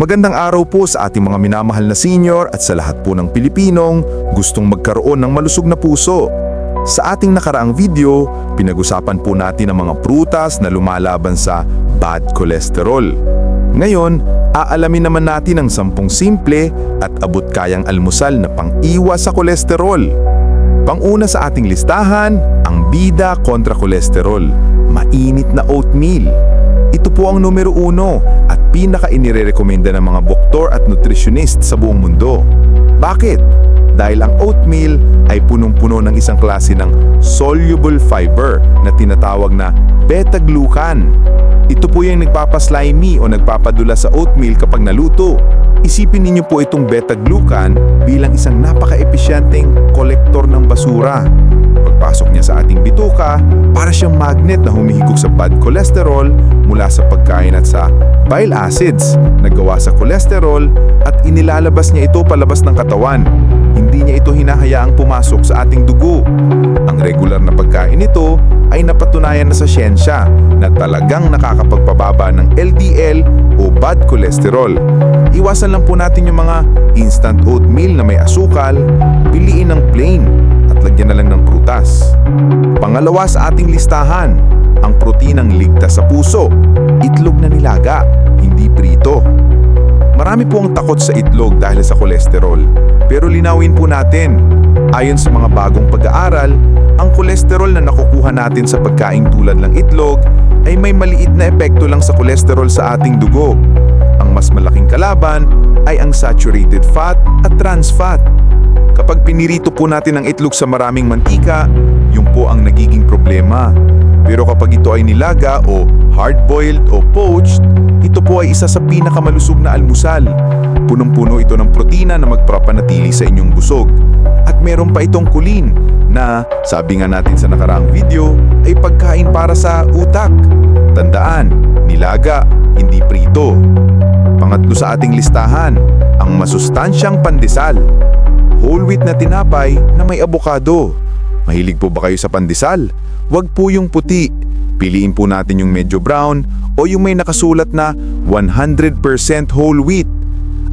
Magandang araw po sa ating mga minamahal na senior at sa lahat po ng Pilipinong gustong magkaroon ng malusog na puso. Sa ating nakaraang video, pinag-usapan po natin ang mga prutas na lumalaban sa bad cholesterol. Ngayon, aalamin naman natin ang sampung simple at abot-kayang almusal na pang-iwas sa kolesterol. Panguna sa ating listahan, ang bida kontra kolesterol, mainit na oatmeal. Ito po ang numero uno at pinaka-inirekomenda ng mga doktor at nutritionist sa buong mundo. Bakit? Dahil ang oatmeal ay punong-puno ng isang klase ng soluble fiber na tinatawag na beta-glucan. Ito po yung nagpapaslimy o nagpapadula sa oatmeal kapag naluto. Isipin ninyo po itong beta-glucan bilang isang napaka-episyenteng kolektor ng basura. Pagpasok niya sa ating bituka, para siyang magnet na humihigop sa bad cholesterol mula sa pagkain at sa bile acids na gawa sa cholesterol at inilalabas niya ito palabas ng katawan. Hindi niya ito hinahayaang pumasok sa ating dugo. Ang regular na pagkain nito ay napatunayan na sa siyensya na talagang nakakapagpababa ng LDL o bad cholesterol. Iwasan lang po natin yung mga instant oatmeal na may asukal, piliin ng plain at lagyan na lang ng prutas. Pangalawa sa ating listahan, ang proteinang ligtas sa puso, itlog na nilaga, hindi prito. Marami po ang takot sa itlog dahil sa kolesterol. Pero linawin po natin, ayon sa mga bagong pag-aaral, ang kolesterol na nakukuha natin sa pagkain tulad ng itlog ay may maliit na epekto lang sa kolesterol sa ating dugo. Ang mas malaking kalaban ay ang saturated fat at trans fat. Kapag pinirito po natin ang itlog sa maraming mantika, yun po ang nagiging problema. Pero kapag ito ay nilaga o hard-boiled o poached, ito po ay isa sa pinakamalusog na almusal. Punong-puno ito ng protina na magpapanatili sa inyong busog. At meron pa itong kulin na, sabi nga natin sa nakaraang video, ay pagkain para sa utak. Tandaan, nilaga, hindi prito. Pangatlo sa ating listahan, ang masustansyang pandesal. Whole wheat na tinapay na may abokado. Mahilig po ba kayo sa pandesal? Huwag po yung puti. Piliin po natin yung medyo brown o yung may nakasulat na 100% whole wheat.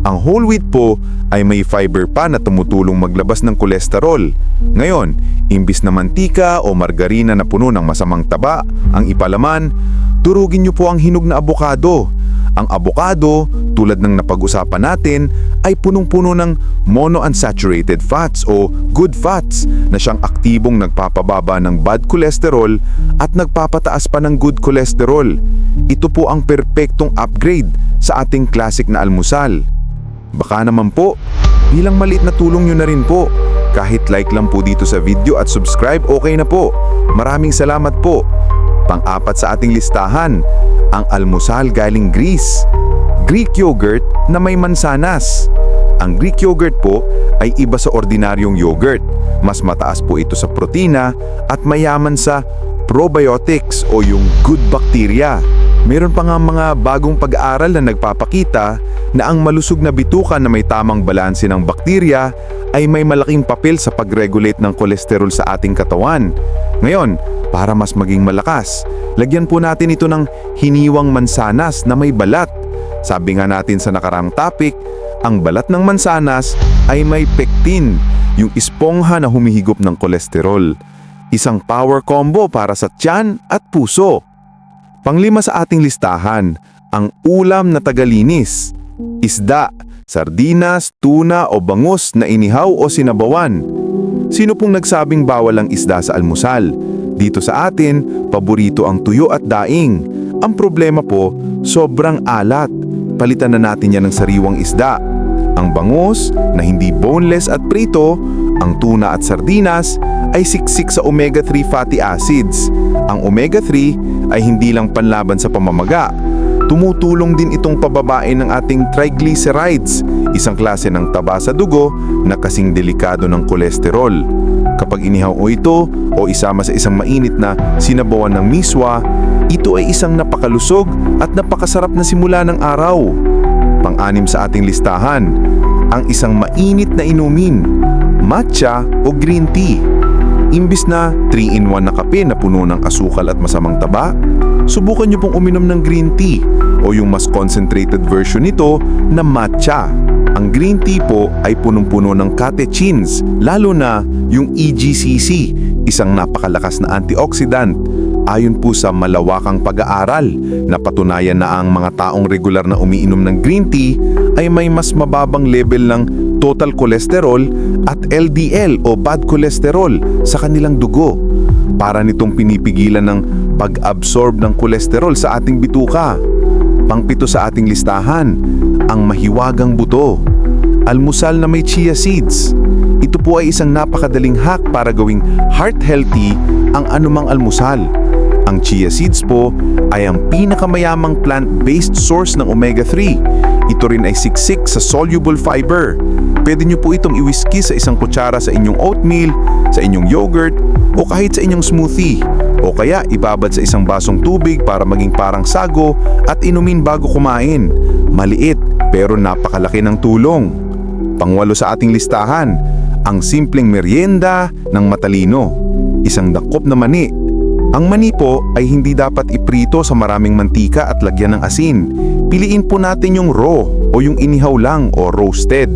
Ang whole wheat po ay may fiber pa na tumutulong maglabas ng kolesterol. Ngayon, imbis na mantika o margarina na puno ng masamang taba ang ipalaman, durugin niyo po ang hinog na abokado. Ang abokado, tulad ng napag-usapan natin, ay punong-puno ng monounsaturated fats o good fats na siyang aktibong nagpapababa ng bad cholesterol at nagpapataas pa ng good cholesterol. Ito po ang perpektong upgrade sa ating classic na almusal. Baka naman po, bilang maliit na tulong nyo na rin po. Kahit like lang po dito sa video at subscribe, okay na po. Maraming salamat po. Pang-apat sa ating listahan, ang almusal galing Greece. Greek yogurt na may mansanas. Ang Greek yogurt po ay iba sa ordinaryong yogurt. Mas mataas po ito sa protina at mayaman sa probiotics o yung good bacteria. Meron pa nga mga bagong pag-aaral na nagpapakita na ang malusog na bituka na may tamang balanse ng bakterya ay may malaking papel sa pag-regulate ng kolesterol sa ating katawan. Ngayon, para mas maging malakas, lagyan po natin ito ng hiniwang mansanas na may balat. Sabi nga natin sa nakarang topic, ang balat ng mansanas ay may pectin, yung espongha na humihigop ng kolesterol. Isang power combo para sa tiyan at puso. Panglima sa ating listahan, ang ulam na tagalinis. Isda, sardinas, tuna o bangus na inihaw o sinabawan. Sino pong nagsabing bawal ang isda sa almusal? Dito sa atin, paborito ang tuyo at daing. Ang problema po, sobrang alat. Palitan na natin yan ng sariwang isda. Ang bangus na hindi boneless at prito, ang tuna at sardinas ay siksik sa omega-3 fatty acids. Ang omega-3 ay hindi lang panlaban sa pamamaga. Tumutulong din itong pababain ng ating triglycerides, isang klase ng taba sa dugo na kasing delikado ng kolesterol. Kapag inihaw o ito o isama sa isang mainit na sinabawan ng miswa, ito ay isang napakalusog at napakasarap na simula ng araw. Pang-anim sa ating listahan, ang isang mainit na inumin, matcha o green tea. Imbis na 3-in-1 na kape na puno ng asukal at masamang taba, subukan niyo pong uminom ng green tea o yung mas concentrated version nito na matcha. Ang green tea po ay punong-puno ng catechins, lalo na yung EGCC, isang napakalakas na antioxidant. Ayon po sa malawakang pag-aaral, napatunayan na ang mga taong regular na umiinom ng green tea ay may mas mababang level ng total cholesterol at LDL o bad cholesterol sa kanilang dugo. Para nitong pinipigilan ng pag-absorb ng cholesterol sa ating bituka. Pangpito sa ating listahan, ang mahiwagang buto. Almusal na may chia seeds. Ito po ay isang napakadaling hack para gawing heart healthy ang anumang almusal. Ang chia seeds po ay ang pinakamayamang plant-based source ng omega-3. Ito rin ay siksik sa soluble fiber. Pwede nyo po itong iwiski sa isang kutsara sa inyong oatmeal, sa inyong yogurt, o kahit sa inyong smoothie. O kaya ibabad sa isang basong tubig para maging parang sago at inumin bago kumain. Maliit pero napakalaki ng tulong. Pangwalo sa ating listahan, ang simpleng merienda ng matalino. Isang dakop na mani. Ang mani po ay hindi dapat iprito sa maraming mantika at lagyan ng asin. Piliin po natin yung raw o yung inihaw lang o roasted.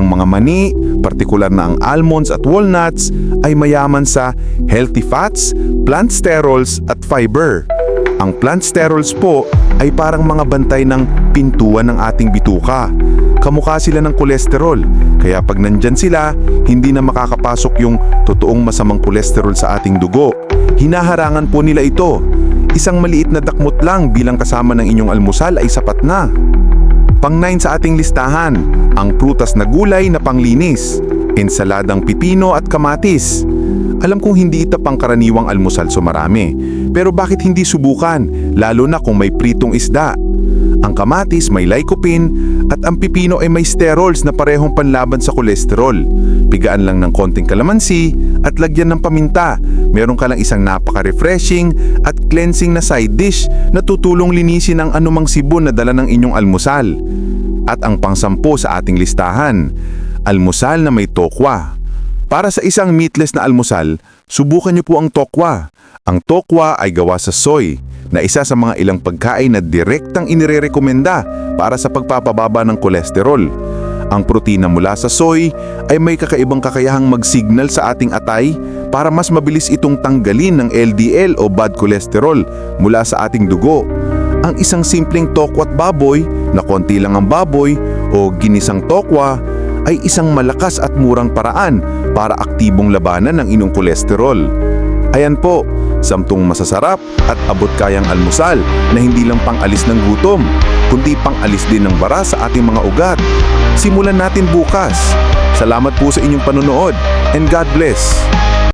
Ang mga mani, partikular na ang almonds at walnuts, ay mayaman sa healthy fats, plant sterols at fiber. Ang plant sterols po ay parang mga bantay ng pintuan ng ating bituka. Kamukha sila ng kolesterol, kaya pag nandyan sila, hindi na makakapasok yung totoong masamang kolesterol sa ating dugo. Hinaharangan po nila ito. Isang maliit na dakmot lang bilang kasama ng inyong almusal ay sapat na. Pang-9 sa ating listahan, ang prutas na gulay na panglinis, ensaladang pipino at kamatis. Alam kong hindi ito pangkaraniwang almusal so marami, pero bakit hindi subukan, lalo na kung may pritong isda? Ang kamatis may lycopene at ang pipino ay may sterols na parehong panlaban sa kolesterol. Pigaan lang ng konting kalamansi at lagyan ng paminta. Meron ka lang isang napaka-refreshing at cleansing na side dish na tutulong linisin ang anumang sibon na dala ng inyong almusal. At ang pangsampo sa ating listahan, almusal na may tokwa. Para sa isang meatless na almusal, subukan niyo po ang tokwa. Ang tokwa ay gawa sa soy, na isa sa mga ilang pagkain na direktang inirerekomenda para sa pagpapababa ng kolesterol. Ang protina mula sa soy ay may kakaibang kakayahang mag-signal sa ating atay para mas mabilis itong tanggalin ng LDL o bad cholesterol mula sa ating dugo. Ang isang simpleng tokwat baboy na konti lang ang baboy o ginisang tokwa ay isang malakas at murang paraan para aktibong labanan ng inyong kolesterol. Ayan po, samtong masasarap at abot kayang almusal na hindi lang pang-alis ng gutom, kundi pang-alis din ng bara sa ating mga ugat. Simulan natin bukas. Salamat po sa inyong panonood and God bless!